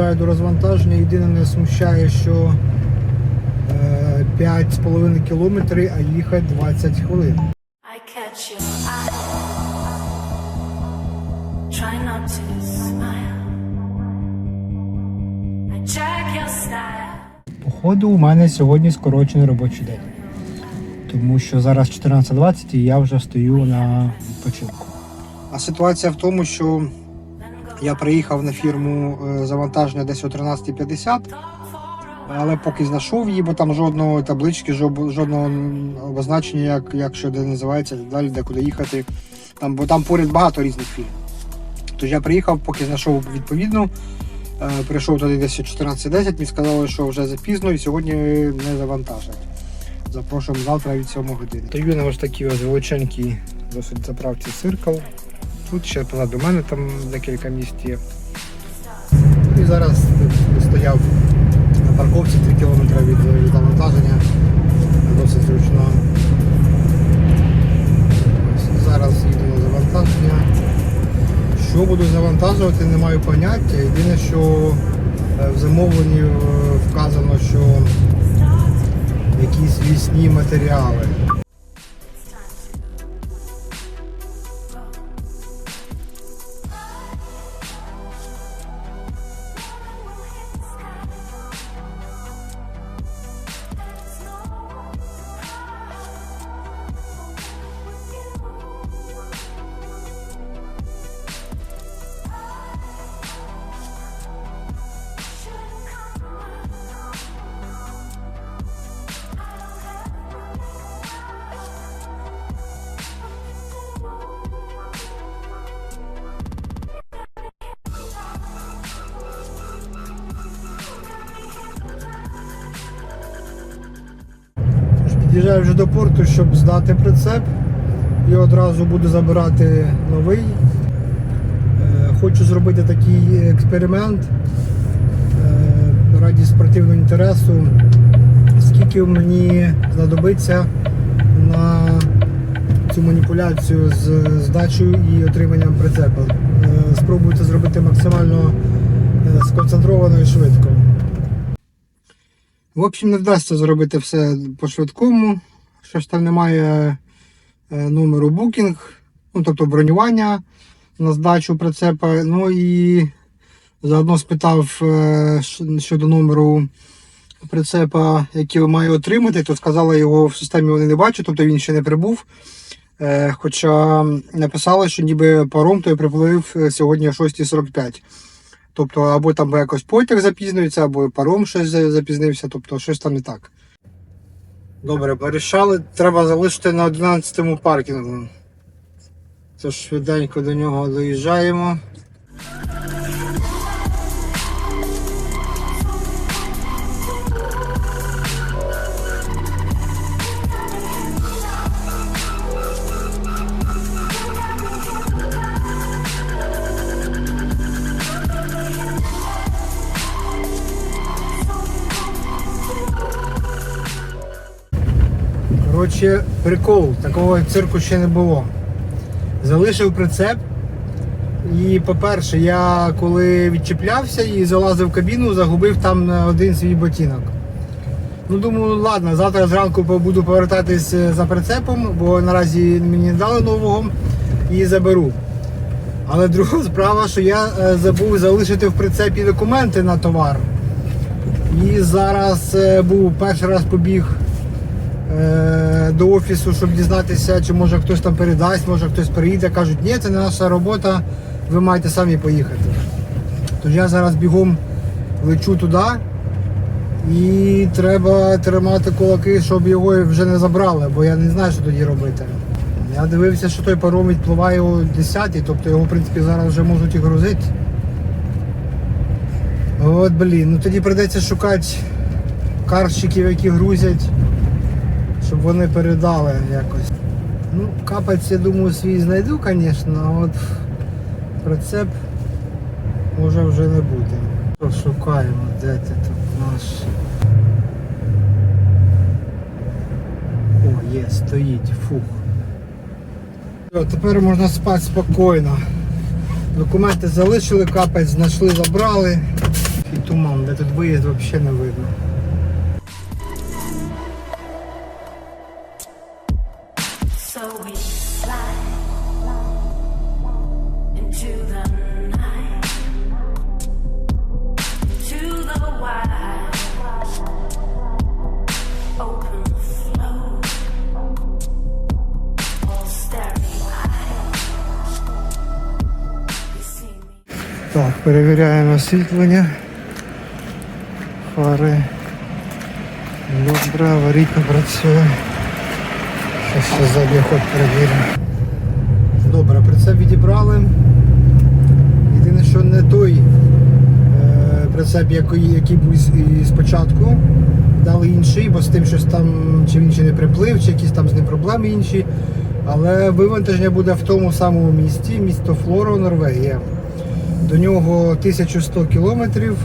під'їжджаю до розвантаження. Єдине не смущає, що е, 5,5 кілометрів, а їхати 20 хвилин. Походу, у мене сьогодні скорочений робочий день. Тому що зараз 14.20 і я вже стою на відпочинку. А ситуація в тому, що я приїхав на фірму е, завантаження десь о 13.50, але поки знайшов її, бо там жодної таблички, жодного обозначення, як, як що де називається, далі де куди їхати. Там, бо там поряд багато різних фірм. Тож я приїхав, поки знайшов відповідну. Е, Прийшов туди десь о 14.10, мені сказали, що вже запізно і сьогодні не завантажать. Запрошуємо завтра від 7 години. Стою на ось такій ось величенькій досить заправці циркл. Тут ще позаду мене там декілька місць є. І зараз стояв на парковці 3 км від завантаження. Досить зручно. Зараз їду на завантаження. Що буду завантажувати, не маю поняття. Єдине, що е, в замовленні е, вказано, що якісь вісні матеріали. Під'їжджаю вже до порту, щоб здати прицеп і одразу буду забирати новий. Е, Хочу зробити такий експеримент е, раді спортивного інтересу, скільки мені знадобиться на цю маніпуляцію з здачею і отриманням прицепа. Е, Спробую це зробити максимально сконцентровано і швидко. В общем, не вдасться зробити все по-швидкому. Щось там немає е, номеру букінг, ну тобто бронювання на здачу прицепа. Ну і заодно спитав е, щодо номеру прицепа, який маю отримати, то сказали, його в системі вони не бачать, тобто він ще не прибув. Е, Хоча написали, що ніби паром той приплив сьогодні о 6.45. Тобто, або там якось потяг запізнюється, або паром щось запізнився, тобто щось там не так. Добре, порішали, треба залишити на 11-му паркінгу. Тож швиденько до нього доїжджаємо. Коротше, прикол, такого цирку ще не було. Залишив прицеп. І, по-перше, я коли відчіплявся і залазив в кабіну, загубив там один свій ботинок. Ну, думаю, ладно, завтра зранку буду повертатись е, за прицепом, бо наразі мені не дали нового і заберу. Але друга справа, що я е, забув залишити в прицепі документи на товар. І зараз е, був перший раз побіг до офісу, щоб дізнатися, чи може хтось там передасть, може хтось приїде. Кажуть, ні, це не наша робота, ви маєте самі поїхати. Тож я зараз бігом лечу туди і треба тримати кулаки, щоб його вже не забрали, бо я не знаю, що тоді робити. Я дивився, що той паром відпливає о 10 тобто його, в принципі, зараз вже можуть і грузити. От, блін, ну тоді прийдеться шукати карщиків, які грузять щоб вони передали якось. Ну, капець, я думаю, свій знайду, звісно, а от прицеп може вже не буде. Шукаємо, де ти тут наш. О, є, стоїть, фух. Тепер можна спати спокійно. Документи залишили, капець знайшли, забрали. І туман, де тут виїзд взагалі не видно. Освітлення. Фари. Добре, аварійка працює. Ще ззаді ход перевіримо. Добре, прицеп відібрали. Єдине, що не той е, прицеп, який, який був спочатку. Дали інший, бо з тим щось там чи він ще не приплив, чи якісь там з ним проблеми інші. Але вивантаження буде в тому самому місті, місто Флоро, Норвегія. До нього 1100 кілометрів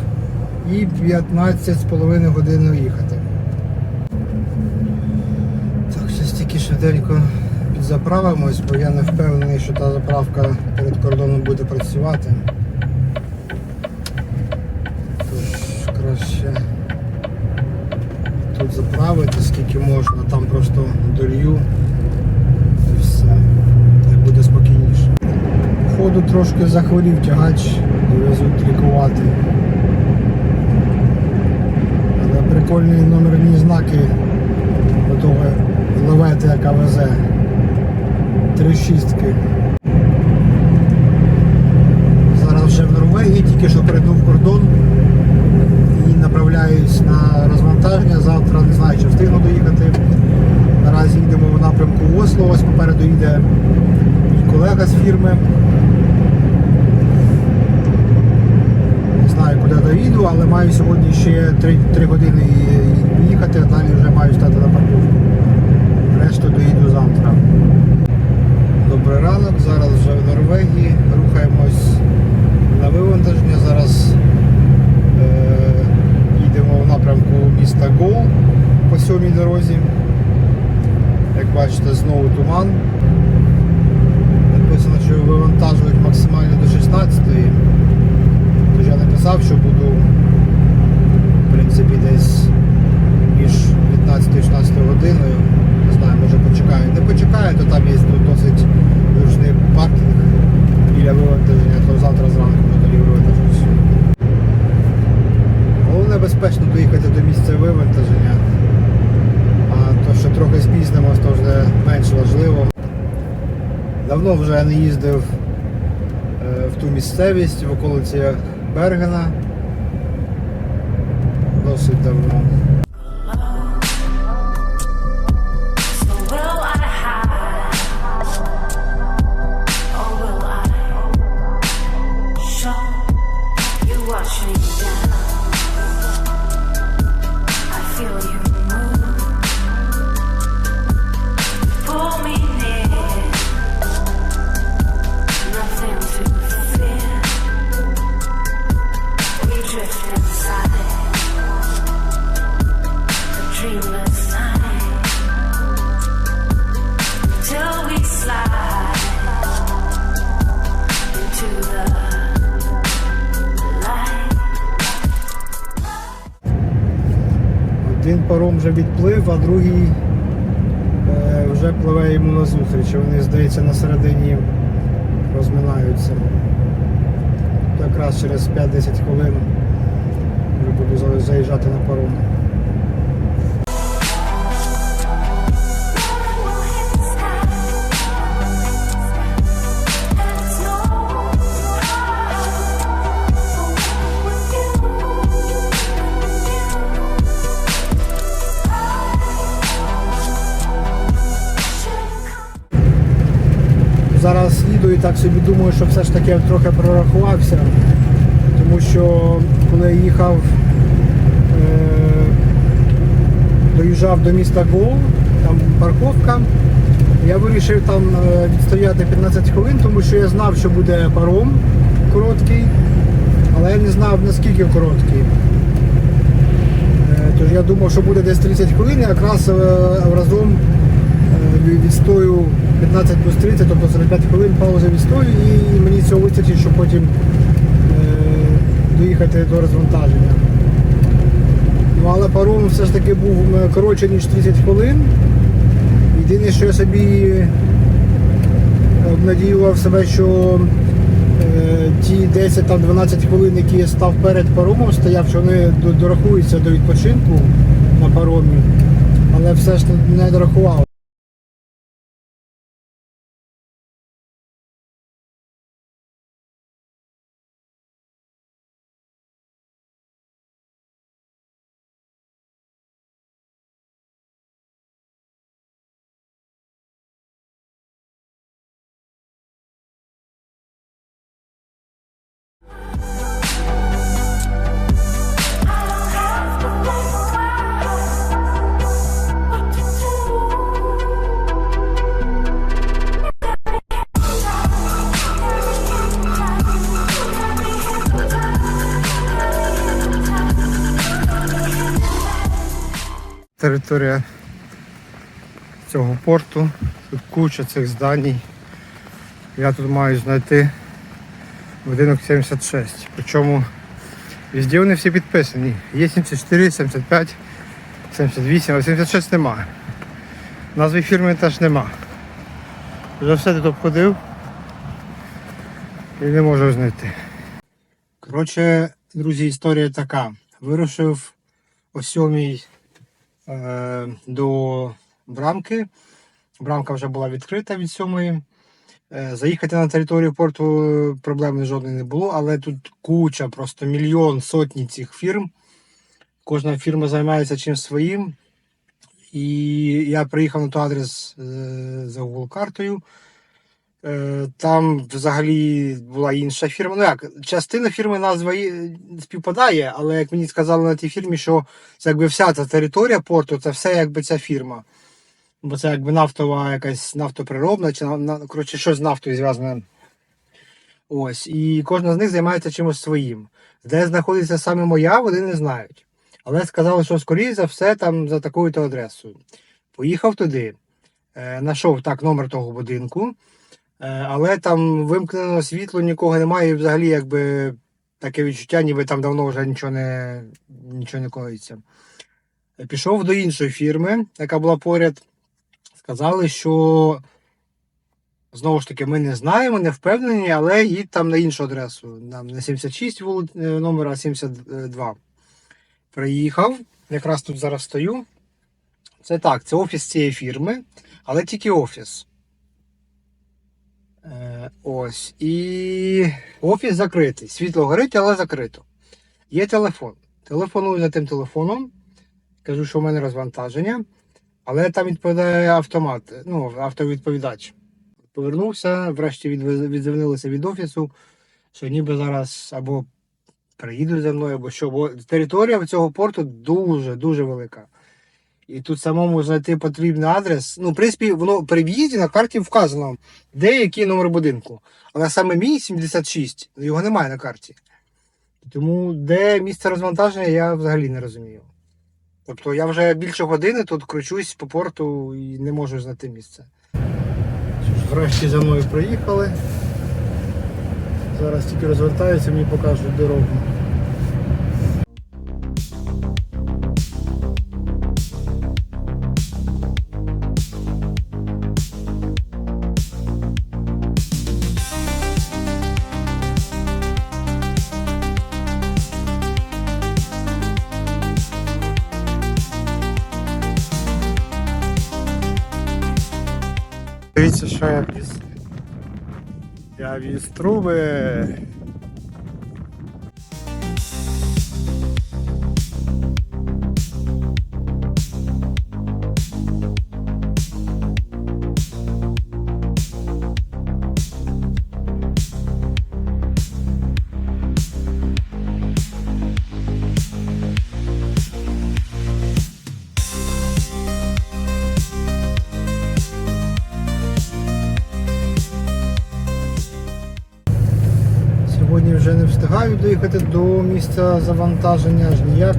і 15,5 годин їхати. Так, щось тільки швиденько підзаправимось, бо я не впевнений, що та заправка перед кордоном буде працювати. Тож краще тут заправити скільки можна, там просто долью і все. Так буде спокійніше. Походу трошки захворів тягач і везуть лікувати. Але прикольні номерні знаки до того левети, яка везе. Три шістки. Зараз вже в Норвегії, тільки що перетнув кордон і направляюсь на розвантаження. Завтра не знаю, чи встигну доїхати. Наразі йдемо в напрямку Осло, ось попереду йде мій колега з фірми. Знаю, куди доїду, але маю сьогодні ще 3, 3 години їхати, а далі вже маю стати на парковку. Решту доїду завтра. Добрий ранок, зараз вже в Норвегії. Рухаємось на вивантаження. Зараз е, їдемо в напрямку міста Гол по сьомій дорозі. Як бачите, знову туман. Написано, що вивантажують максимально до 16-ї. Я написав, що буду в принципі десь між 15 і 16 годиною. Не знаю, може почекаю. Не почекаю, то там є досить зручний паркінг біля вивантаження, то завтра зранку тоді вивантажусь. Головне безпечно доїхати до місця вивантаження. А то, що трохи спізнимось, то вже менш важливо. Давно вже я не їздив е, в ту місцевість в околиці Бергена. Досить давно. So другий і так собі думаю, що все ж таки я трохи прорахувався, тому що коли я їхав, е, доїжджав до міста Гол, там парковка, я вирішив там е, відстояти 15 хвилин, тому що я знав, що буде паром короткий, але я не знав наскільки короткий. Е, Тож я думав, що буде десь 30 хвилин, якраз разом відстою 15 плюс 30, тобто 45 хвилин паузи відстою, і мені цього вистачить, щоб потім е, доїхати до розвантаження. Ну, але паром все ж таки був е, коротше, ніж 30 хвилин. Єдине, що я собі обнадіював себе, що е, ті 10-12 хвилин, які я став перед паромом, стояв, що вони дорахуються до відпочинку на паромі, але все ж не дорахував. Територія цього порту, тут куча цих зданій. Я тут маю знайти будинок 76. Причому везде вони всі підписані. Є 74, 75, 78, а 76 немає. Назви фірми теж нема. Вже все тут обходив і не можу знайти. Коротше, друзі, історія така. Вирушив о сьомій е, до брамки. Брамка вже була відкрита від сьомої. Е, Заїхати на територію порту е, проблем жодної не було, але тут куча, просто мільйон, сотні цих фірм. Кожна фірма займається чим своїм. І я приїхав на той адрес е, за Google картою. Е, Там взагалі була інша фірма. Ну як, частина фірми назва співпадає, але як мені сказали на тій фірмі, що це якби вся ця територія порту, це все якби ця фірма. Бо це якби нафтова якась нафтоприробна, чи на, коротше, щось з нафтою зв'язане. Ось. І кожна з них займається чимось своїм. Де знаходиться саме моя, вони не знають. Але сказали, що скоріше за все там за такою-то адресою. Поїхав туди, е, знайшов так номер того будинку, е, але там вимкнено світло, нікого немає, і взагалі якби таке відчуття, ніби там давно вже нічого не, нічого не коїться. Е, Пішов до іншої фірми, яка була поряд. Сказали, що знову ж таки ми не знаємо, не впевнені, але їдь там на іншу адресу. Нам не 76 вули... е, номер, а 72. Приїхав, якраз тут зараз стою. Це так, це офіс цієї фірми, але тільки офіс. Е, ось. І офіс закритий. Світло горить, але закрито. Є телефон. Телефоную за тим телефоном. Кажу, що в мене розвантаження. Але там відповідає автомат, ну, автовідповідач. Повернувся, врешті відзвонилися від офісу, що ніби зараз або приїдуть за мною, або що. Бо територія цього порту дуже, дуже велика. І тут самому знайти потрібний адрес. Ну, в принципі, воно при в'їзді на карті вказано, де який номер будинку. Але саме мій 76, його немає на карті. Тому де місце розвантаження, я взагалі не розумію. Тобто я вже більше години тут кручусь по порту і не можу знайти місце. Врешті за мною приїхали. Зараз тільки розвертаються, мені покажуть дорогу. Дивіться, що я віз. Я віз труби. Доїхати до місця завантаження аж ніяк.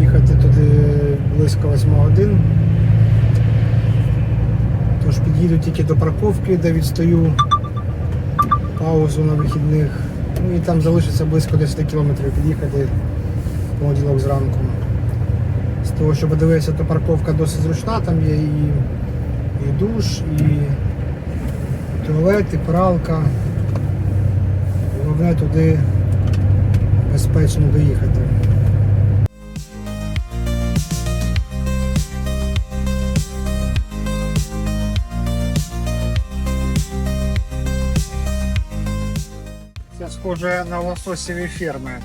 Їхати туди близько 8 годин. Тож під'їду тільки до парковки, де відстаю паузу на вихідних. Ну і там залишиться близько 10 кілометрів під'їхати в понеділок зранку. З того, що подивився, то парковка досить зручна, там є і, і душ, і туалет, і пралка. Головне туди безпечно доїхати. Це схоже на лососеві ферми.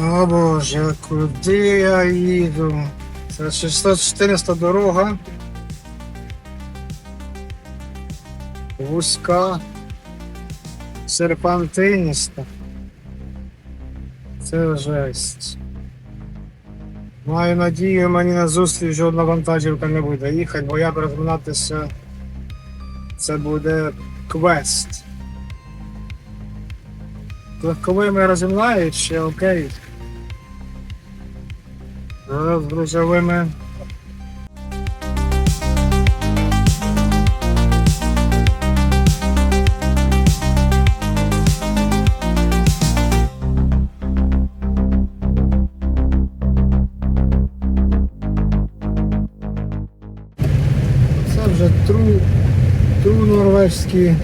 О боже, куди я їду? Це 614 дорога. Вузька, серпантиніста. Це жесть. Маю надію, мені на зустріч жодна вантажівка не буде їхати, бо як розминатися це буде квест. Легковими розімнають ще окей. З грузовими. Норвежські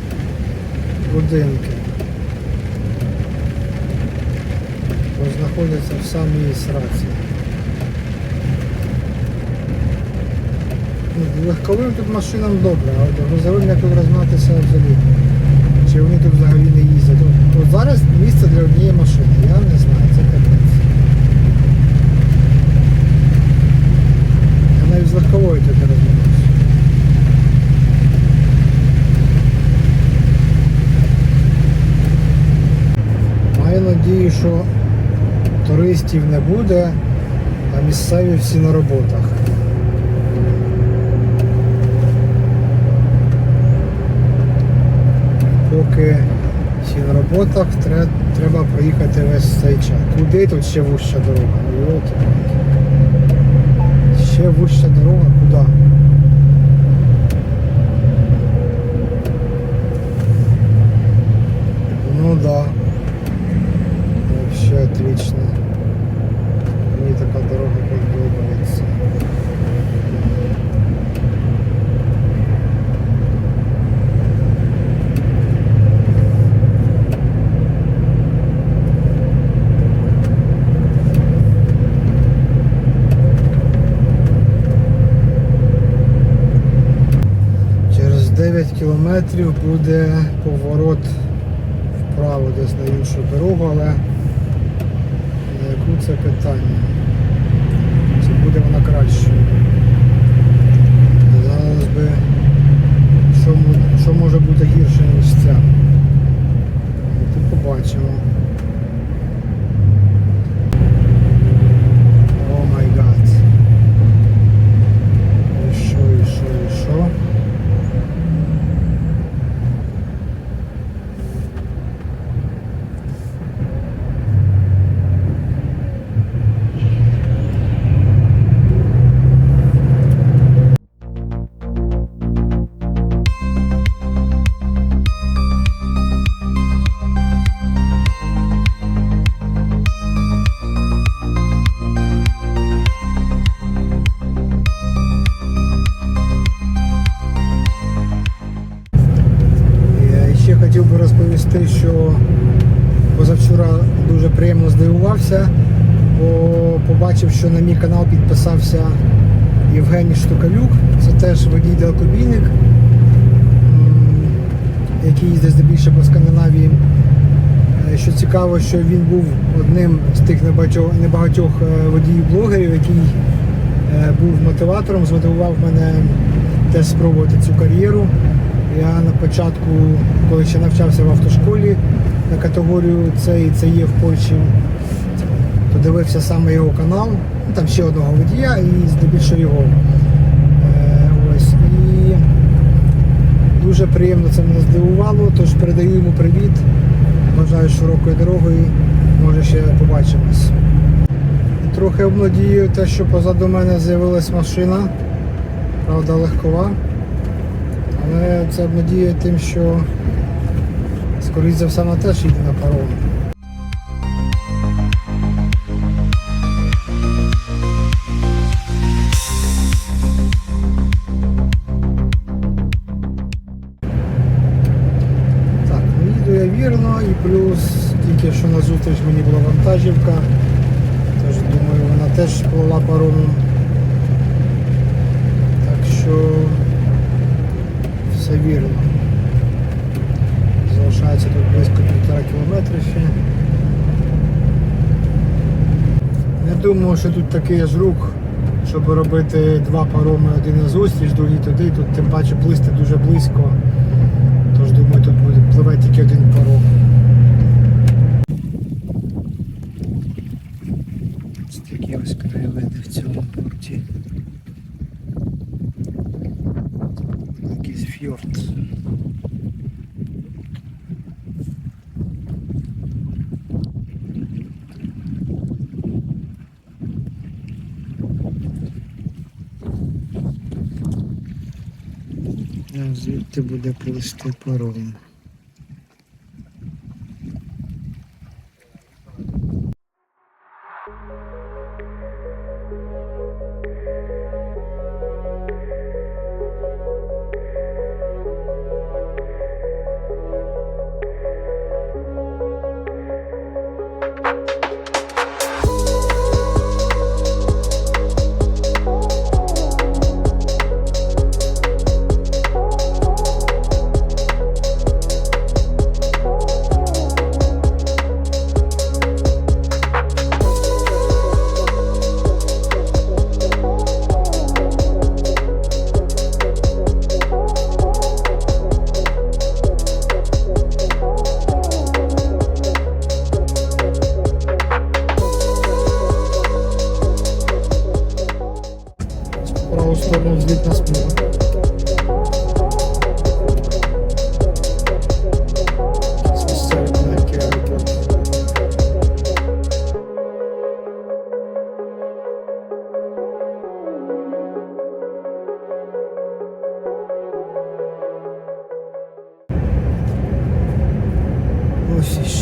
будинки. Бо знаходяться в самій сраці. Легковим тут машинам добре, а от грузовим як розматися взагалі. Чи вони тут взагалі не їздять. От, зараз місце для однієї машини, я не знаю, це капець. Я навіть з легковою тут не Маю надію, що туристів не буде, а місцеві всі на роботах. Поки всі на роботах, треба проїхати весь цей час. Куди тут ще вуща дорога? Ще вуща дорога, куди? Буде поворот вправо десь на іншу дорогу, але на яку це питання? Чи буде вона кращою? Зараз би що, що може бути гірше, ніж ця? Ну, побачимо. Здивувався, бо побачив, що на мій канал підписався Євгеній Штукалюк. Це теж водій далекобійник, який їздить здебільшого по Скандинавії. Е, Що цікаво, що він був одним з тих небагатьох, е, водіїв-блогерів, який е, був мотиватором, змотивував мене теж спробувати цю кар'єру. Я на початку, коли ще навчався в автошколі на категорію С і це є в Польщі, то дивився саме його канал, ну, там ще одного водія і здебільшого його. Е, ось. І дуже приємно це мене здивувало, тож передаю йому привіт. Бажаю широкої дороги може ще побачимось. Трохи обнадію те, що позаду мене з'явилась машина, правда легкова. Але це надія тим, що скоріше за все вона теж їде на паром. На зустріч мені була вантажівка. Тож думаю, вона теж плила паромом. Так що все вірно. Залишається тут близько півтора кілометра ще. Не думаю, що тут такий аж рух, щоб робити два пароми один на зустріч, другий туди, тут тим паче плисти дуже близько. Тож думаю, тут буде пливе тільки один паром. Ось такі ось краєвиди в цьому порті. Якийсь фьорд. А Звідти буде плисти паром.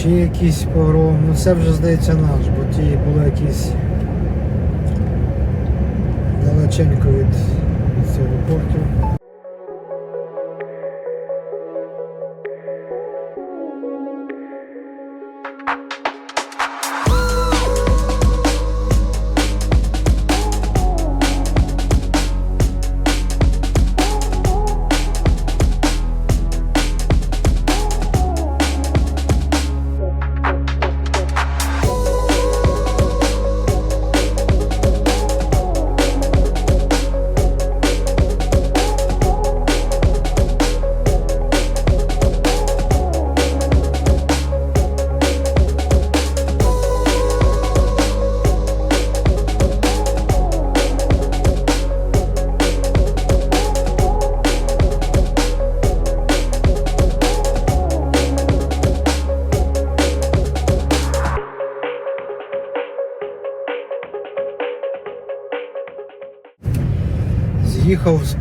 Іще якийсь погром. Ну це вже здається наш, бо ті були якісь далеченько від, від цього порту.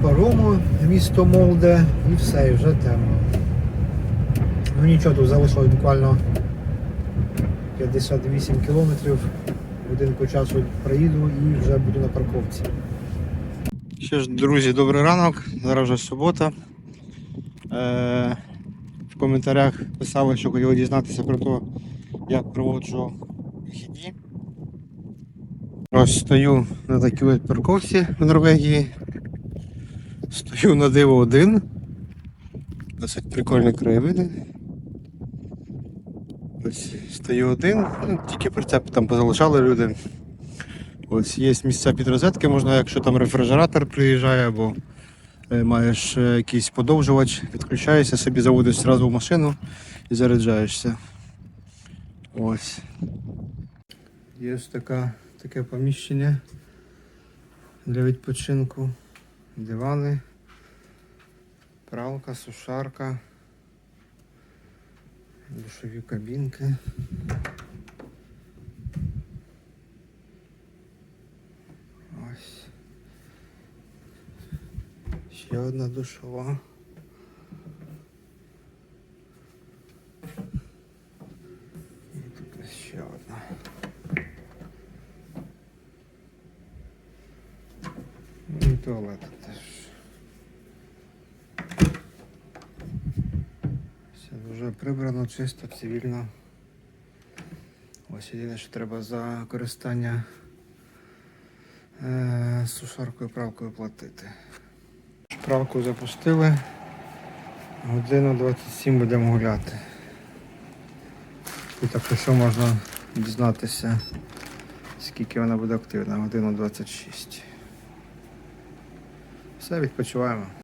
Парому в місто Молде і все, і вже темно. Ну нічого, тут залишилось буквально 58 кілометрів. Годинку часу проїду і вже буду на парковці. Що ж, друзі, добрий ранок. Зараз вже субота. Е, в коментарях писали, що хотіли дізнатися про те, як проводжу вихідні. Ось стою на такій парковці в Норвегії. Стою на диво один. Досить прикольні краєвиди. Ось стою один, ну, тільки прицеп там позалишали люди. Ось є місця під розетки, можна, якщо там рефрижератор приїжджає або е, маєш е, якийсь подовжувач, підключаєшся, собі заводиш одразу в машину і заряджаєшся. Ось. Є ось така, таке поміщення для відпочинку. Дивани, пралка, сушарка, душові кабінки. Ось. Ще одна душова. видно. Ну, І туалет теж. Все дуже прибрано, чисто, цивільно. Ось єдине, що треба за користання е, сушаркою правкою платити. Правку запустили. Годину 27 будемо гуляти. І так що можна дізнатися, скільки вона буде активна. Годину 26. Все, відпочиваємо.